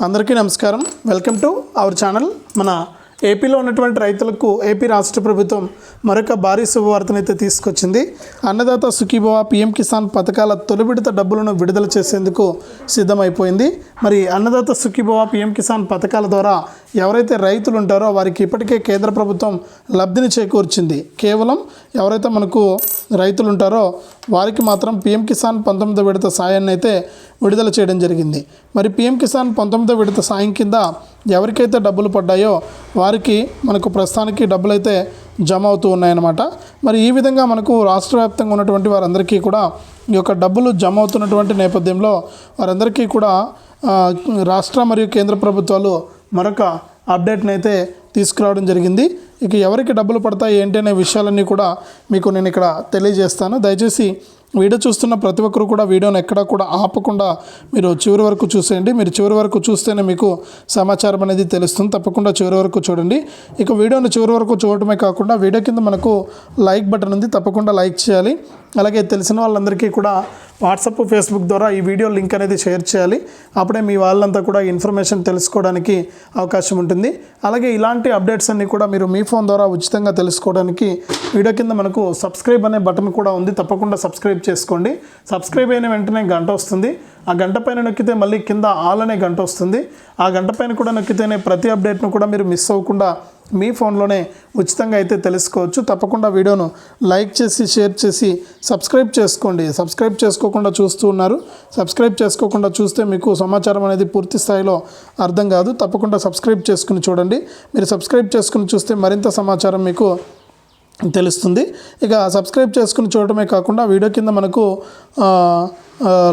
అందరికీ నమస్కారం. Welcome to our channel. మన ఏపీలో ఉన్నటువంటి రైతులకు ఏపీ రాష్ట్ర ప్రభుత్వం మరొక భారీ శుభవార్తనైతే తీసుకొచ్చింది. అన్నదాత సుఖీభవ పిఎం కిసాన్ పథకాల తొలి విడత డబ్బులను విడుదల చేసేందుకు సిద్ధమైపోయింది. మరి అన్నదాత సుఖీభవ పిఎం కిసాన్ పథకాల ద్వారా ఎవరైతే రైతులు ఉంటారో వారికి ఇప్పటికే కేంద్ర ప్రభుత్వం లబ్ధిని చేకూర్చింది. కేవలం ఎవరైతే మనకు రైతులు ఉంటారో వారికి మాత్రం పిఎం కిసాన్ పంతొమ్మిదో విడత సాయాన్ని అయితే విడుదల చేయడం జరిగింది. మరి పిఎం కిసాన్ పంతొమ్మిదో విడత సాయం కింద ఎవరికైతే డబ్బులు పడ్డాయో వారికి మనకు ప్రస్తుతానికి డబ్బులు అయితే జమ అవుతూ ఉన్నాయన్నమాట. మరి ఈ విధంగా మనకు రాష్ట్ర వ్యాప్తంగా ఉన్నటువంటి వారందరికీ కూడా ఈ యొక్క డబ్బులు జమ అవుతున్నటువంటి నేపథ్యంలో వారందరికీ కూడా రాష్ట్ర మరియు కేంద్ర ప్రభుత్వాలు మరొక అప్డేట్ని అయితే తీసుకురావడం జరిగింది. ఇక ఎవరికి డబ్బులు పడతాయి ఏంటి అనే విషయాలన్నీ కూడా మీకు నేను ఇక్కడ తెలియజేస్తాను. దయచేసి వీడియో చూస్తున్న ప్రతి ఒక్కరు కూడా వీడియోని ఎక్కడా కూడా ఆపకుండా మీరు చివరి వరకు చూసేయండి. మీరు చివరి వరకు చూస్తేనే మీకు సమాచారం అనేది తెలుస్తుంది. తప్పకుండా చివరి వరకు చూడండి. ఇక వీడియోని చివరి వరకు చూడటమే కాకుండా వీడియో కింద మనకు లైక్ బటన్ ఉంది. తప్పకుండా లైక్ చేయాలి. అలాగే తెలిసిన వాళ్ళందరికీ కూడా వాట్సాప్ ఫేస్బుక్ ద్వారా ఈ వీడియో లింక్ అనేది షేర్ చేయాలి. అప్పుడే మీ వాళ్ళంతా కూడా ఇన్ఫర్మేషన్ తెలుసుకోవడానికి అవకాశం ఉంటుంది. అలాగే ఇలాంటి అప్డేట్స్ అన్నీ కూడా మీరు మీ ఫోన్ ద్వారా ఉచితంగా తెలుసుకోవడానికి వీడియో కింద మనకు సబ్స్క్రైబ్ అనే బటన్ కూడా ఉంది. తప్పకుండా సబ్స్క్రైబ్ చేసుకోండి. సబ్స్క్రైబ్ అయిన వెంటనే గంట వస్తుంది. ఆ గంట పైన నొక్కితే మళ్ళీ కింద ఆల్ అనే గంట వస్తుంది. ఆ గంట పైన కూడా నొక్కితేనే ప్రతి అప్డేట్ను కూడా మీరు మిస్ అవ్వకుండా మీ ఫోన్లోనే ఉచితంగా అయితే తెలుసుకోవచ్చు. తప్పకుండా వీడియోను లైక్ చేసి షేర్ చేసి సబ్స్క్రైబ్ చేసుకోండి. సబ్స్క్రైబ్ చేసుకోకుండా చూస్తూ ఉన్నారు. సబ్స్క్రైబ్ చేసుకోకుండా చూస్తే మీకు సమాచారం అనేది పూర్తి స్థాయిలో అర్థం కాదు. తప్పకుండా సబ్స్క్రైబ్ చేసుకుని చూడండి. మీరు సబ్స్క్రైబ్ చేసుకుని చూస్తే మరింత సమాచారం మీకు తెలుస్తుంది. ఇక సబ్స్క్రైబ్ చేసుకుని చూడటమే కాకుండా వీడియో కింద మనకు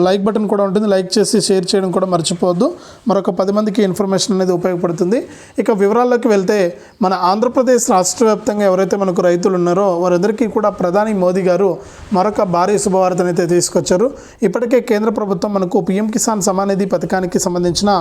లైక్ బటన్ కూడా ఉంటుంది. లైక్ చేసి షేర్ చేయడం కూడా మర్చిపోవద్దు. మరొక పది మందికి ఇన్ఫర్మేషన్ అనేది ఉపయోగపడుతుంది. ఇక వివరాల్లోకి వెళ్తే మన ఆంధ్రప్రదేశ్ రాష్ట్ర వ్యాప్తంగా ఎవరైతే మనకు రైతులు ఉన్నారో వారందరికీ కూడా ప్రధాని మోదీ గారు మరొక భారీ శుభవార్తను అయితే తీసుకొచ్చారు. ఇప్పటికే కేంద్ర ప్రభుత్వం మనకు పిఎం కిసాన్ సమానిధి పథకానికి సంబంధించిన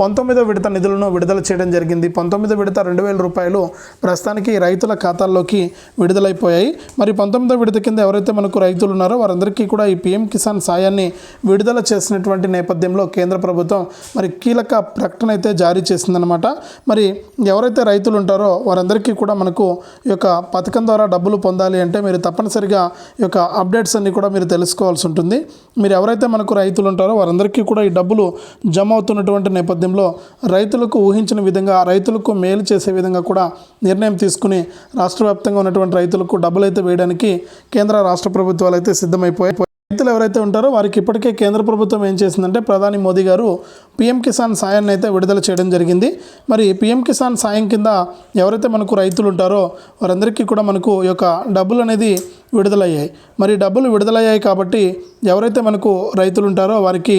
పంతొమ్మిదో విడత నిధులను విడుదల చేయడం జరిగింది. పంతొమ్మిదో విడత రెండు వేల రూపాయలు ప్రస్తుతానికి రైతుల ఖాతాల్లోకి విడుదలైపోయాయి. మరి పంతొమ్మిదో విడత కింద ఎవరైతే మనకు రైతులు ఉన్నారో వారందరికీ కూడా ఈ పిఎం కిసాన్ సాయాన్ని విడుదల చేసినటువంటి నేపథ్యంలో కేంద్ర ప్రభుత్వం మరి కీలక ప్రకటన అయితే జారీ చేసిందనమాట మరి ఎవరైతే రైతులు ఉంటారో వారందరికీ కూడా మనకు ఈ యొక్క పథకం ద్వారా డబ్బులు పొందాలి అంటే మీరు తప్పనిసరిగా ఈ యొక్క అప్డేట్స్ అన్ని కూడా మీరు తెలుసుకోవాల్సి ఉంటుంది. మీరు ఎవరైతే మనకు రైతులు ఉంటారో వారందరికీ కూడా ఈ డబ్బులు జమ అవుతున్నటువంటి నేపథ్యంలో రైతులకు ఊహించిన విధంగా రైతులకు మేలు చేసే విధంగా కూడా నిర్ణయం తీసుకుని రాష్ట్ర వ్యాప్తంగా ఉన్నటువంటి రైతులకు డబ్బులు అయితే వేయడానికి కేంద్ర రాష్ట్ర ప్రభుత్వాలు అయితే సిద్ధమైపోయాయి. రైతులు ఎవరైతే ఉంటారో వారికి ఇప్పటికే కేంద్ర ప్రభుత్వం ఏం చేసిందంటే ప్రధాని మోదీ గారు పీఎం కిసాన్ సాయాన్ని అయితే విడుదల చేయడం జరిగింది. మరి పీఎం కిసాన్ సాయం కింద ఎవరైతే మనకు రైతులు ఉంటారో వారందరికీ కూడా మనకు ఈ యొక్క డబ్బులు అనేది విడుదలయ్యాయి. మరి డబ్బులు విడుదలయ్యాయి కాబట్టి ఎవరైతే మనకు రైతులు ఉంటారో వారికి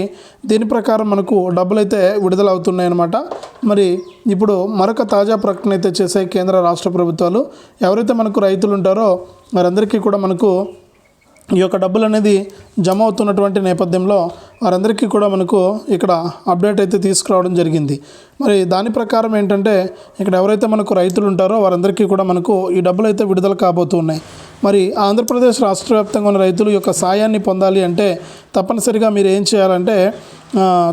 దీని ప్రకారం మనకు డబ్బులు అయితే విడుదల అవుతున్నాయి అన్నమాట. మరి ఇప్పుడు మరొక తాజా ప్రకటన అయితే చేశాయి కేంద్ర రాష్ట్ర ప్రభుత్వాలు. ఎవరైతే మనకు రైతులు ఉంటారో వారందరికీ కూడా మనకు ఈ యొక్క డబ్బులు అనేది జమ అవుతున్నటువంటి నేపథ్యంలో వారందరికీ కూడా మనకు ఇక్కడ అప్డేట్ అయితే తీసుకురావడం జరిగింది. మరి దాని ప్రకారం ఏంటంటే ఇక్కడ ఎవరైతే మనకు రైతులు ఉంటారో వారందరికీ కూడా మనకు ఈ డబ్బులు అయితే విడుదల కాబోతున్నాయి. మరి ఆంధ్రప్రదేశ్ రాష్ట్ర వ్యాప్తంగా ఉన్న రైతులు యొక్క సాయాన్ని పొందాలి అంటే తప్పనిసరిగా మీరు ఏం చేయాలంటే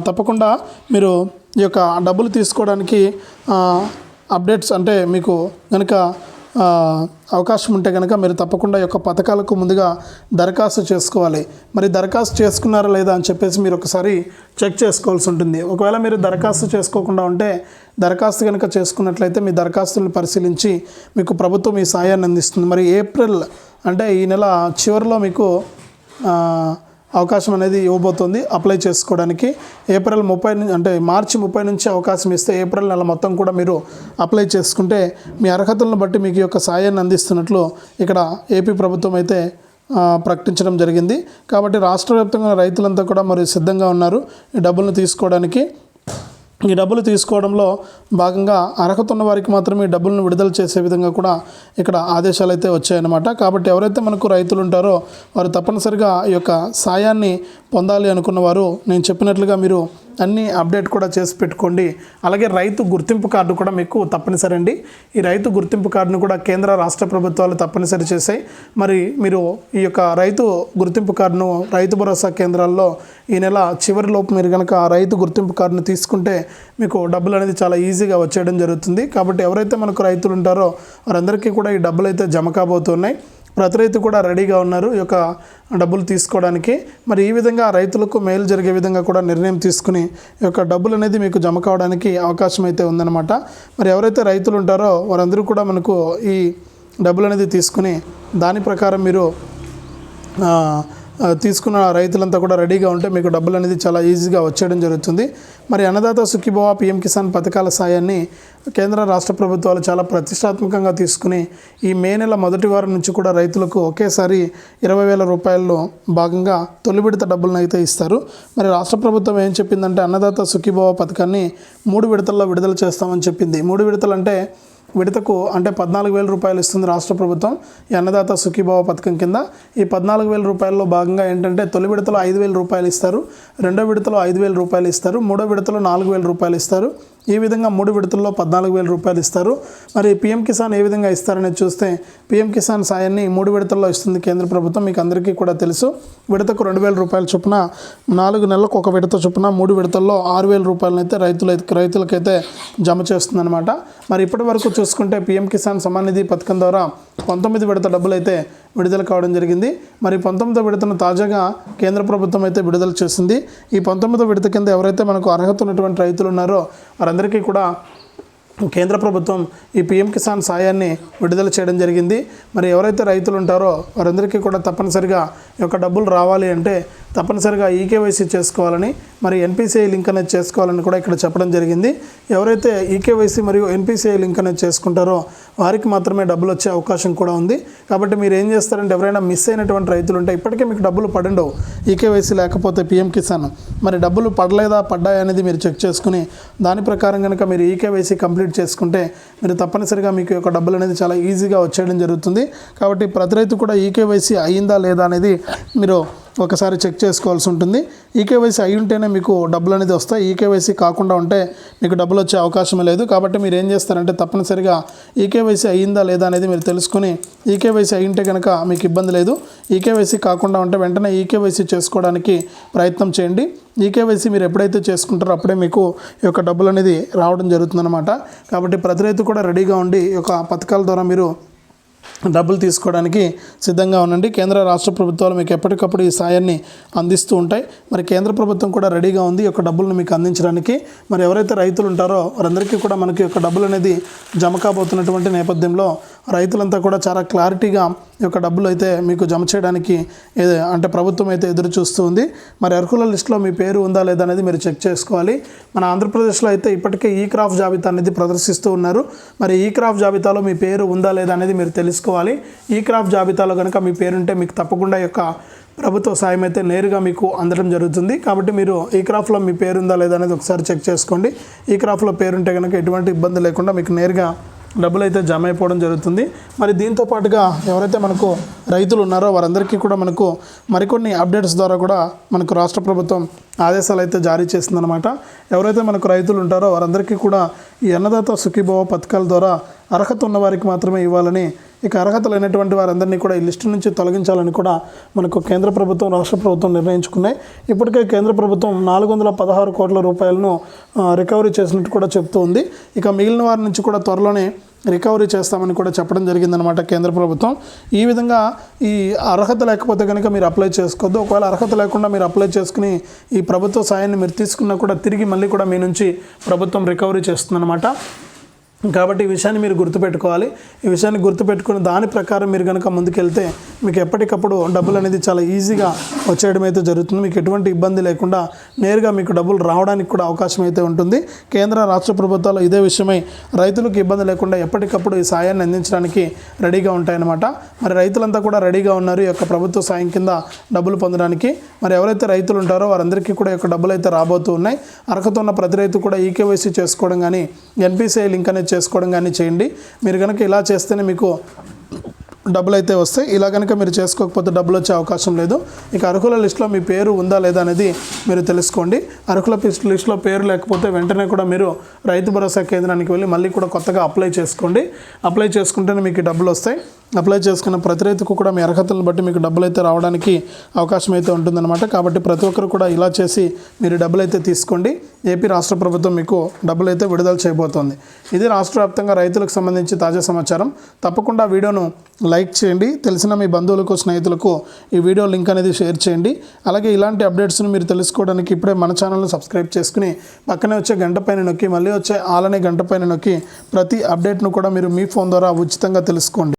తప్పకుండా మీరు ఈ యొక్క డబ్బులు తీసుకోవడానికి అప్డేట్స్ అంటే మీకు కనుక అవకాశం ఉంటే కనుక మీరు తప్పకుండా యొక్క పథకాలకు ముందుగా దరఖాస్తు చేసుకోవాలి. మరి దరఖాస్తు చేసుకున్నారా లేదా అని చెప్పేసి మీరు ఒకసారి చెక్ చేసుకోవాల్సి ఉంటుంది. ఒకవేళ మీరు దరఖాస్తు చేసుకోకుండా ఉంటే దరఖాస్తు కనుక చేసుకున్నట్లయితే మీ దరఖాస్తులను పరిశీలించి మీకు ప్రభుత్వం ఈ సాయాన్ని అందిస్తుంది. మరి ఏప్రిల్ అంటే ఈ నెల చివరిలో మీకు అవకాశం అనేది ఇవ్వబోతుంది. అప్లై చేసుకోవడానికి ఏప్రిల్ ముప్పై అంటే మార్చి ముప్పై నుంచి అవకాశం ఇస్తే ఏప్రిల్ నెల మొత్తం కూడా మీరు అప్లై చేసుకుంటే మీ అర్హతలను బట్టి మీకు యొక్క సాయాన్ని అందిస్తున్నట్లు ఇక్కడ ఏపీ ప్రభుత్వం అయితే ప్రకటించడం జరిగింది. కాబట్టి రాష్ట్ర వ్యాప్తంగా రైతులంతా కూడా మరి సిద్ధంగా ఉన్నారు. ఈ డబ్బులను తీసుకోవడానికి ఈ డబ్బులు తీసుకోవడంలో భాగంగా అర్హత ఉన్న వారికి మాత్రమే డబ్బులను విడుదల చేసే విధంగా కూడా ఇక్కడ ఆదేశాలు అయితే వచ్చాయన్నమాట. కాబట్టి ఎవరైతే మనకు రైతులు ఉంటారో వారు తప్పనిసరిగా ఈ యొక్క సాయాన్ని పొందాలి అనుకున్న వారు నేను చెప్పినట్లుగా మీరు అన్నీ అప్డేట్ కూడా చేసి పెట్టుకోండి. అలాగే రైతు గుర్తింపు కార్డు కూడా మీకు తప్పనిసరి అండి. ఈ రైతు గుర్తింపు కార్డును కూడా కేంద్ర రాష్ట్ర ప్రభుత్వాలు తప్పనిసరి చేశాయి. మరి మీరు ఈ యొక్క రైతు గుర్తింపు కార్డును రైతు భరోసా కేంద్రాల్లో ఈ నెల చివరిలోపు మీరు కనుక ఆ రైతు గుర్తింపు కార్డును తీసుకుంటే మీకు డబ్బులు అనేది చాలా ఈజీగా వచ్చేయడం జరుగుతుంది. కాబట్టి ఎవరైతే మనకు రైతులు ఉంటారో వారందరికీ కూడా ఈ డబ్బులు అయితే జమ కాబోతున్నాయి. ప్రతి రైతు కూడా రెడీగా ఉన్నారు. ఈ యొక్క డబ్బులు తీసుకోవడానికి. మరి ఈ విధంగా రైతులకు మేలు జరిగే విధంగా కూడా నిర్ణయం తీసుకుని ఈ యొక్క డబ్బులు అనేది మీకు జమ కావడానికి అవకాశం అయితే ఉందన్నమాట. మరి ఎవరైతే రైతులు ఉంటారో వారందరూ కూడా మనకు ఈ డబ్బులు అనేది తీసుకుని దాని ప్రకారం మీరు తీసుకున్న రైతులంతా కూడా రెడీగా ఉంటే మీకు డబ్బులు అనేది చాలా ఈజీగా వచ్చేయడం జరుగుతుంది. మరి అన్నదాత సుఖీభవ పిఎం కిసాన్ పథకాల సాయాన్ని కేంద్ర రాష్ట్ర ప్రభుత్వాలు చాలా ప్రతిష్టాత్మకంగా తీసుకుని ఈ మే నెల మొదటి వారం నుంచి కూడా రైతులకు ఒకేసారి ఇరవై వేల రూపాయల్లో భాగంగా తొలి విడత డబ్బులను అయితే ఇస్తారు. మరి రాష్ట్ర ప్రభుత్వం ఏం చెప్పిందంటే అన్నదాత సుఖీభవ పథకాన్ని మూడు విడతల్లో విడుదల చేస్తామని చెప్పింది. మూడు విడతలు అంటే విడతకు అంటే పద్నాలుగు వేల రూపాయలు ఇస్తుంది రాష్ట్ర ప్రభుత్వం ఈ అన్నదాత సుఖీభావ పథకం కింద. ఈ పద్నాలుగు వేల రూపాయల్లో భాగంగా ఏంటంటే తొలి విడతలో ఐదు వేల రూపాయలు ఇస్తారు రెండో విడతలో ఐదు వేల రూపాయలు ఇస్తారు మూడో విడతలో నాలుగు వేల రూపాయలు ఇస్తారు. ఈ విధంగా మూడు విడతల్లో పద్నాలుగు వేల రూపాయలు ఇస్తారు? మరి పిఎం కిసాన్ ఏ విధంగా ఇస్తారనేది చూస్తే పిఎం కిసాన్ సాయాన్ని మూడు విడతల్లో ఇస్తుంది కేంద్ర ప్రభుత్వం. మీకు అందరికీ కూడా తెలుసు. విడతకు రెండు వేల రూపాయల చొప్పున నాలుగు నెలలకు ఒక విడత చొప్పున మూడు విడతల్లో ఆరు వేల రూపాయలనైతే రైతుల రైతులకైతే జమ చేస్తుందన్నమాట. మరి ఇప్పటి వరకు చూసుకుంటే పిఎం కిసాన్ సమాన్ నిధి పథకం ద్వారా పంతొమ్మిది విడత డబ్బులు అయితే విడుదల కావడం జరిగింది. మరి పంతొమ్మిదో విడతను తాజాగా కేంద్ర ప్రభుత్వం అయితే విడుదల చేసింది. ఈ పంతొమ్మిదో విడత కింద ఎవరైతే మనకు అర్హత ఉన్నటువంటి రైతులు ఉన్నారో వారందరికీ కూడా కేంద్ర ప్రభుత్వం ఈ పిఎం కిసాన్ సాయాన్ని విడుదల చేయడం జరిగింది. మరి ఎవరైతే రైతులు ఉంటారో వారందరికీ కూడా తప్పనిసరిగా ఈ యొక్క డబ్బులు రావాలి అంటే తప్పనిసరిగా ఈకేవైసీ చేసుకోవాలని మరి ఎన్పిసిఐ లింక్ అనేది చేసుకోవాలని కూడా ఇక్కడ చెప్పడం జరిగింది. ఎవరైతే ఈకేవైసీ మరియు ఎన్పిసిఐ లింక్ అనేది చేసుకుంటారో వారికి మాత్రమే డబ్బులు వచ్చే అవకాశం కూడా ఉంది. కాబట్టి మీరు ఏం చేస్తారంటే ఎవరైనా మిస్ అయినటువంటి రైతులు ఉంటే ఇప్పటికే మీకు డబ్బులు పడిండవు. ఈకేవైసీ లేకపోతే పిఎం కిసాన్ మరి డబ్బులు పడలేదా పడ్డాయి అనేది మీరు చెక్ చేసుకుని దాని ప్రకారం కనుక మీరు ఈకేవైసీ కంప్లీట్ చేసుకుంటే మీరు తప్పనిసరిగా మీకు యొక్క డబ్బులు అనేది చాలా ఈజీగా వచ్చేయడం జరుగుతుంది. కాబట్టి ప్రతి రైతు కూడా ఈకేవైసీ అయ్యిందా లేదా అనేది మీరు ఒకసారి చెక్ చేసుకోవాల్సి ఉంటుంది. ఈకేవైసీ అయి ఉంటేనే మీకు డబ్బులు అనేది వస్తాయి. ఈకేవైసీ కాకుండా ఉంటే మీకు డబ్బులు వచ్చే అవకాశం లేదు. కాబట్టి మీరు ఏం చేస్తారంటే తప్పనిసరిగా ఈకేవైసీ అయ్యిందా లేదా అనేది మీరు తెలుసుకుని ఈకేవైసీ అయి ఉంటే కనుక మీకు ఇబ్బంది లేదు. ఈకేవైసీ కాకుండా ఉంటే వెంటనే ఈకేవైసీ చేసుకోవడానికి ప్రయత్నం చేయండి. ఈకేవైసీ మీరు ఎప్పుడైతే చేసుకుంటారో అప్పుడే మీకు ఈ యొక్క డబ్బులు అనేది రావడం జరుగుతుందన్నమాట. కాబట్టి ప్రతి రైతు కూడా రెడీగా ఉండి ఈ యొక్క పథకాల ద్వారా మీరు డబ్బులు తీసుకోవడానికి సిద్ధంగా ఉండండి. కేంద్ర రాష్ట్ర ప్రభుత్వాలు మీకు ఎప్పటికప్పుడు ఈ సాయాన్ని అందిస్తూ ఉంటాయి. మరి కేంద్ర ప్రభుత్వం కూడా రెడీగా ఉంది ఈ యొక్క డబ్బులను మీకు అందించడానికి. మరి ఎవరైతే రైతులు ఉంటారో వారందరికీ కూడా మనకి యొక్క డబ్బులు అనేది జమ కాబోతున్నటువంటి నేపథ్యంలో రైతులంతా కూడా చాలా క్లారిటీగా యొక్క డబ్బులు అయితే మీకు జమ చేయడానికి అంటే ప్రభుత్వం అయితే ఎదురు చూస్తుంది మరి అర్హుల లిస్టులో మీ పేరు ఉందా లేదా అనేది మీరు చెక్ చేసుకోవాలి. మన ఆంధ్రప్రదేశ్లో అయితే ఇప్పటికే ఈ క్రాఫ్ జాబితా అనేది ప్రదర్శిస్తూ ఉన్నారు. మరి ఈ క్రాఫ్ జాబితాలో మీ పేరు ఉందా లేదా అనేది మీరు తెలుసుకోవాలి. ఈ క్రాఫ్ జాబితాలో కనుక మీ పేరు ఉంటే మీకు తప్పకుండా యొక్క ప్రభుత్వ సాయం అయితే నేరుగా మీకు అందడం జరుగుతుంది. కాబట్టి మీరు ఈ క్రాఫ్లో మీ పేరు ఉందా లేదా అనేది ఒకసారి చెక్ చేసుకోండి. ఈ క్రాఫ్లో పేరుంటే కనుక ఎటువంటి ఇబ్బంది లేకుండా మీకు నేరుగా డబ్బులు అయితే జమ అయిపోవడం జరుగుతుంది. మరి దీంతో పాటుగా ఎవరైతే మనకు రైతులు ఉన్నారో వారందరికీ కూడా మనకు మరికొన్ని అప్డేట్స్ ద్వారా కూడా మనకు రాష్ట్ర ప్రభుత్వం ఆదేశాలు అయితే జారీ చేసిందనమాట ఎవరైతే మనకు రైతులు ఉంటారో వారందరికీ కూడా ఈ అన్నదాత సుఖీభవ పథకాల ద్వారా అర్హత ఉన్న వారికి మాత్రమే ఇవ్వాలని ఇక అర్హత లేనటువంటి వారందరినీ కూడా ఈ లిస్టు నుంచి తొలగించాలని కూడా మనకు కేంద్ర ప్రభుత్వం రాష్ట్ర ప్రభుత్వం నిర్ణయించుకున్నాయి. ఇప్పటికే కేంద్ర ప్రభుత్వం నాలుగు వందల పదహారు కోట్ల రూపాయలను రికవరీ చేసినట్టు కూడా చెప్తూ ఉంది. ఇక మిగిలిన వారి నుంచి కూడా త్వరలోనే రికవరీ చేస్తామని కూడా చెప్పడం జరిగిందనమాట కేంద్ర ప్రభుత్వం. ఈ విధంగా ఈ అర్హత లేకపోతే కనుక మీరు అప్లై చేసుకోవద్దు. ఒకవేళ అర్హత లేకుండా మీరు అప్లై చేసుకుని ఈ ప్రభుత్వ సాయాన్ని మీరు తీసుకున్నా కూడా తిరిగి మళ్ళీ కూడా మీ నుంచి ప్రభుత్వం రికవరీ చేస్తుందన్నమాట. కాబట్టి ఈ విషయాన్ని మీరు గుర్తుపెట్టుకోవాలి. ఈ విషయాన్ని గుర్తుపెట్టుకుని దాని ప్రకారం మీరు కనుక ముందుకెళ్తే మీకు ఎప్పటికప్పుడు డబ్బులు అనేది చాలా ఈజీగా వచ్చేయడం అయితే జరుగుతుంది. మీకు ఎటువంటి ఇబ్బంది లేకుండా నేరుగా మీకు డబ్బులు రావడానికి కూడా అవకాశం అయితే ఉంటుంది. కేంద్ర రాష్ట్ర ప్రభుత్వాలు ఇదే విషయమై రైతులకు ఇబ్బంది లేకుండా ఎప్పటికప్పుడు ఈ సాయాన్ని అందించడానికి రెడీగా ఉంటాయన్నమాట. మరి రైతులంతా కూడా రెడీగా ఉన్నారు. ఈ యొక్క ప్రభుత్వ సాయం కింద డబ్బులు పొందడానికి. మరి ఎవరైతే రైతులు ఉంటారో వారందరికీ కూడా యొక్క డబ్బులు అయితే రాబోతూ ఉన్నాయి. అర్హత ఉన్న ప్రతి రైతు కూడా ఈకేవైసీ చేసుకోవడం కానీ ఎన్పిసిఐ లింక్ అనేది చేసుకోవడం కానీ చేయండి. మీరు కనుక ఇలా చేస్తేనే మీకు డబ్బులు అయితే వస్తాయి. ఇలా కనుక మీరు చేసుకోకపోతే డబ్బులు వచ్చే అవకాశం లేదు. ఇక అర్హుల లిస్టులో మీ పేరు ఉందా లేదా అనేది మీరు తెలుసుకోండి. అర్హుల లిస్ట్- లిస్టులో పేరు లేకపోతే వెంటనే కూడా మీరు రైతు భరోసా కేంద్రానికి వెళ్ళి మళ్ళీ కూడా కొత్తగా అప్లై చేసుకోండి. అప్లై చేసుకుంటేనే మీకు డబ్బులు వస్తాయి. అప్లై చేసుకున్న ప్రతి రైతుకు కూడా మీ అర్హతలను బట్టి మీకు డబ్బులు అయితే రావడానికి అవకాశం అయితే ఉంటుందన్నమాట. కాబట్టి ప్రతి ఒక్కరు కూడా ఇలా చేసి మీరు డబ్బులు అయితే తీసుకోండి. ఏపీ రాష్ట్ర ప్రభుత్వం మీకు డబ్బులు అయితే విడుదల చేయబోతోంది. ఇది రాష్ట్ర వ్యాప్తంగా రైతులకు సంబంధించి తాజా సమాచారం. తప్పకుండా వీడియోను లైక్ చేయండి. తెలిసిన మీ బంధువులకు స్నేహితులకు ఈ వీడియో లింక్ అనేది షేర్ చేయండి. అలాగే ఇలాంటి అప్డేట్స్ను మీరు తెలుసుకోవడానికి ఇప్పుడే మన ఛానల్ను సబ్స్క్రైబ్ చేసుకుని పక్కనే వచ్చే గంట పైన నొక్కి మళ్ళీ వచ్చే ఆలనే గంట పైన నొక్కి ప్రతి అప్డేట్ను కూడా మీరు మీ ఫోన్ ద్వారా ఉచితంగా తెలుసుకోండి.